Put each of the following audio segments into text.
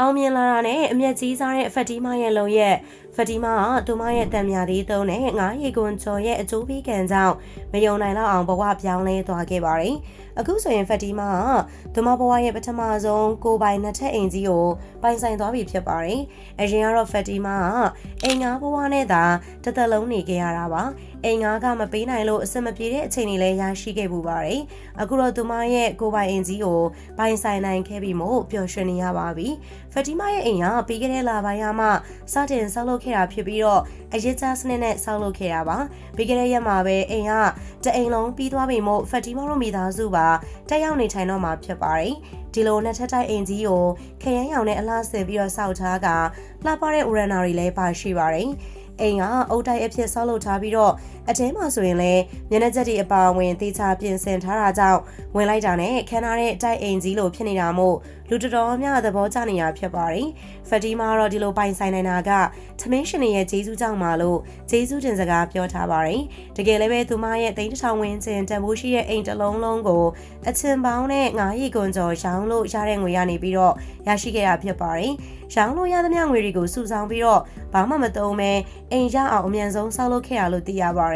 အောင်မြင်လာတာနဲ့အမျက်ကြီးစားတဲ့ဖတ်တီမာရဲ့လုံရဲ့ ဖတ်တီမာကသူမရဲ့တံမြာသေးသုံးနဲ့ငါးရီကွန်ကျော်ရဲ့အကျိုးပေးကံကြောင့်မယုံနိုင်တော့အောင်ဘဝပြောင်းလဲသွားခဲ့ပါတယ်။အခုဆိုရင်ဖတ်တီမာကသူမဘဝရဲ့ပထမဆုံးကိုယ်ပိုင်နှစ်ထပ်အိမ်ကြီးကိုပိုင်ဆိုင်သွားပြီဖြစ်ပါတယ်။အရင်ကတော့ဖတ်တီမာကအိမ်ငါးဘဝနဲ့သာတစ်သက်လုံးနေခဲ့ရတာပါ။အိမ်ငါးကမပေးနိုင်လို့အဆင်မပြေတဲ့အချိန်တွေလည်းရရှိခဲ့ပူပါတယ်။အခုတော့သူမရဲ့ကိုယ်ပိုင်အိမ်ကြီးကိုပိုင်ဆိုင်နိုင်ခဲ့ပြီမို့ပျော်ရွှင်နေရပါပြီ။ဖတ်တီမာရဲ့အိမ်ကပြီးခဲ့တဲ့လပိုင်းကမှစတင်ဆောက်လုပ်ခဲ့တာဖြစ်ပြီးတော့အရေးချစနစ်နဲ့ဆောက်လုပ်ခဲ့တာပါ။ပြီးခဲ့တဲ့ရက်မှာပဲအိမ်ကတအိမ်လုံးပြီးသွားပြီမို့ဖတ်တီမာတို့မိသားစုပါတက်ရောက်နေထိုင်တော့မှာဖြစ်ပါတယ်။ဒီလိုနှစ်ထပ်တိုက်အိမ်ကြီးကိုခရမ်းရောင်နဲ့အလားဆင်ပြီးတော့ဆောက်ထားကလှပတဲ့ urana တွေလည်းပါရှိပါတယ်။အိမ်ကအုတ်တိုက်အဖြစ်ဆောက်လုပ်ထားပြီးတော့ အထဲမှာဆိုရင်လည်းမျက်နှာချက်တွေအပါအဝင်သေချာပြင်ဆင်ထားတာကြောင့်ဝင်လိုက်တာနဲ့ခန်းထားတဲ့တိုက်အိမ်ကြီးလိုဖြစ်နေတာမို့လူတော်တော်များသဘောကျနေတာဖြစ်ပါတယ်။ဖက်တီမာကတော့ဒီလိုပိုင်ဆိုင်နိုင်တာကသမင်းရှင်ရဲ့ဂျေဇူးကြောင့်ပါလို့ဂျေဇူးတင်စကားပြောထားပါတယ်။တကယ်လည်းပဲသူမရဲ့တိန့်ထောင်ဝင်းကျင်တန်ဖိုးရှိတဲ့အိမ်တစ်လုံးလုံးကိုအချင်ပေါင်းနဲ့ငါးရီကွန်ကျော်ရောင်းလို့ရတဲ့ငွေရနေပြီးတော့ရရှိခဲ့တာဖြစ်ပါတယ်။ရောင်းလို့ရသမျှငွေတွေကိုစုဆောင်းပြီးတော့ဘာမှမသုံးမဲအိမ်ရအောင်အမြန်ဆုံးဆောက်လုပ်ခဲ့ရလို့သိရပါတယ်။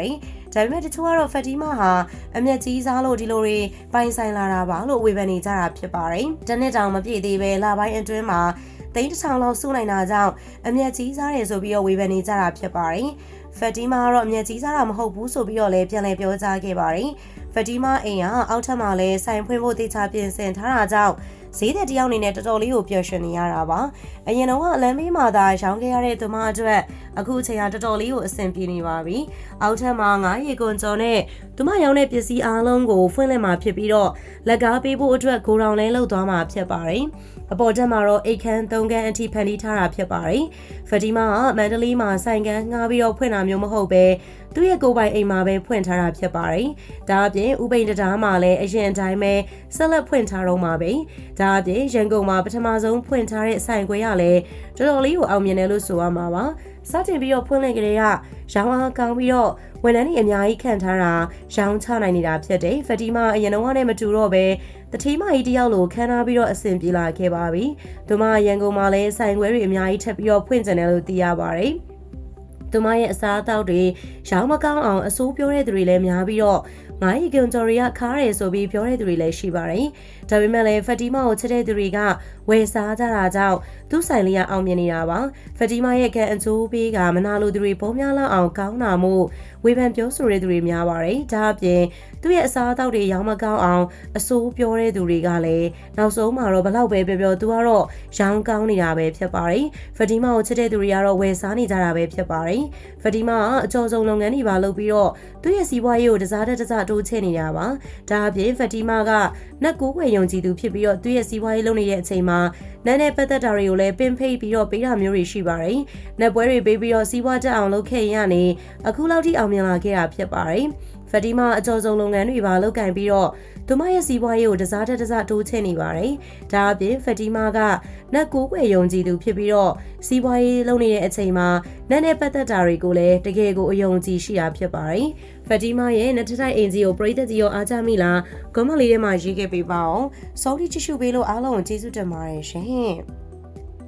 ဒါပေမဲ့တချို့ကတော့ဖက်တီမာဟာအမျက်ကြီးစားလို့ဒီလိုတွေပိုင်ဆိုင်လာတာပါလို့ဝေဖန်နေကြတာဖြစ်ပါတယ်။တနေ့တောင်မပြည့်သေးပဲလပိုင်းအတွင်းမှာသိန်းတစ်ထောင်လောက်စုနိုင်တာကြောင့်အမျက်ကြီးစားတယ်ဆိုပြီးတော့ဝေဖန်နေကြတာဖြစ်ပါတယ်။ဖက်တီမာကတော့အမျက်ကြီးစားတာမဟုတ်ဘူးဆိုပြီးတော့လည်းပြန်လည်ပြောကြားခဲ့ပါတယ်။ဖက်တီမာအိမ်ကအောက်ထပ်မှာလည်းဆိုင်ဖွင့်ဖို့တေချာပြင်ဆင်ထားတာကြောင့်ဈေးတဲ့တယောက်အနေနဲ့တော်တော်လေးကိုပျော်ရွှင်နေရတာပါအရင်တော့အလမ်းမေးမှာသာရောင်းခဲ့ရတဲ့သူမအတွက်အခုအချိန်ကတော်တော်လေးကိုအဆင်ပြေနေပါပြီအောက်ထပ်မှာငါးရေကွန်ကျော်နဲ့သူမရောင်းတဲ့ပစ္စည်းအားလုံးကိုဖွင့်လှစ်မှာဖြစ်ပြီးတော့လက်ကားပေးဖို့အတွက်ဂိုရောင်လဲလောက်သွားမှာဖြစ်ပါတယ်အပေါ်တက်မှာတော့အိတ်ခမ်း၃ခန်းအထိဖန်တီးထားတာဖြစ်ပါတယ်။ဖတီမာကမန္တလေးမှာဆိုင်ကန်းငှားပြီးတော့ဖွင့်တာမျိုးမဟုတ်ပဲသူ့ရဲ့ကိုယ်ပိုင်အိမ်မှာပဲဖွင့်ထားတာဖြစ်ပါတယ်။ဒါအပြင်ဥပိန်တံတားမှာလည်းအရင်အတိုင်းပဲဆက်လက်ဖွင့်ထားတော့မှာပဲ။ဒါအပြင်ရန်ကုန်မှာပထမဆုံးဖွင့်ထားတဲ့ဆိုင်ခွဲရလည်းတော်တော်လေးကိုအောင်မြင်တယ်လို့ဆိုရမှာပါ။စတင်ပြီးတော့ဖွင့်လိုက်ကြတဲ့ကရောင်းအားကောင်းပြီးတော့ဝန်ထမ်းတွေအများကြီးခံထားတာရောင်းချနိုင်နေတာဖြစ်တယ်။ဖတီမာအရင်တော့နဲ့မတူတော့ပဲတတိမကြီးတယောက်လိုခန်းထားပြီးတော့အဆင်ပြေလာခဲ့ပါပြီ။သူမရန်ကုန်မှာလည်းဆိုင်ခွဲတွေအများကြီးထပ်ပြီးတော့ဖွင့်ကြတယ်လို့သိရပါတယ်။သူမရဲ့အစားအသောက်တွေရောင်းမကောင်းအောင်အစိုးပြောတဲ့သူတွေလည်းများပြီးတော့ ငါးရီကွန်ဂျော်ရီကခါးတယ်ဆိုပြီးပြောတဲ့သူတွေလည်းရှိပါတယ်။ဒါပေမဲ့လည်းဖတီမာကိုချစ်တဲ့သူတွေကဝယ်စားကြတာကြောင့်သူ့ဆိုင်လေးကအောင်မြင်နေတာပါ။ဖတီမာရဲ့ကန်အကျိုးပေးကမနာလိုသူတွေပုံများလောက်အောင်ကောင်းတာမို့ဝေဖန်ပြောဆိုတဲ့သူတွေများပါတယ်။ဒါအပြင်သူ့ရဲ့အစားအသောက်တွေရောင်းမကောင်းအောင်အဆိုးပြောတဲ့သူတွေကလည်းနောက်ဆုံးမှာတော့ဘလောက်ပဲပြောပြောသူကတော့ရောင်းကောင်းနေတာပဲဖြစ်ပါတယ်။ဖတီမာကိုချစ်တဲ့သူတွေကတော့ဝယ်စားနေကြတာပဲဖြစ်ပါတယ်။ဖတီမာကအကျော်ဆုံးလုပ်ငန်းတွေပါလုပ်ပြီးတော့သူ့ရဲ့စီးပွားရေးကိုတစားတက်တစားတိုးချဲ့နေတာပါ။ဒါအပြင်ဖတီမာကနက်ကိုွယ်ယုံကြည်သူဖြစ်ပြီးတော့သူ့ရဲ့စီးပွားရေးလုပ်နေတဲ့အချိန်မှာနန်းနဲ့ပတ်သက်တာတွေကိုလည်းပင်ဖိတ်ပြီးတော့ပေးတာမျိုးတွေရှိပါတယ်။နက်ပွဲတွေပေးပြီးတော့စီးပွားတက်အောင်လုပ်ခဲ့ရနေအခုလောက်ထိအောင်မြင်လာခဲ့တာဖြစ်ပါတယ်။ ဖတီမာအကျော်ဆုံးလုပ်ငန်းတွေပါလုပ်ကင်ပြီးတော့သူမရဲ့စီးပွားရေးကိုတစားတက်တစားတိုးချဲ့နေပါတယ်။ဒါအပြင်ဖတီမာကနက်ကိုွယ်ယုံကြည်သူဖြစ်ပြီးတော့စီးပွားရေးလုပ်နေတဲ့အချိန်မှာနန်းနဲ့ပတ်သက်တာတွေကိုလည်းတကယ်ကိုအယုံကြည်ရှိတာဖြစ်ပါတယ်။ဖတီမာရဲ့နက်ထထိုက်အင်ဂျီကိုပရိသတ်ကြီးရောအားကြမိလားကွန်မလေးထဲမှာရေးခဲ့ပေးပါအောင်။စောဒီချစ်ရှုပေးလို့အားလုံးကိုကျေးဇူးတင်ပါတယ်ရှင်။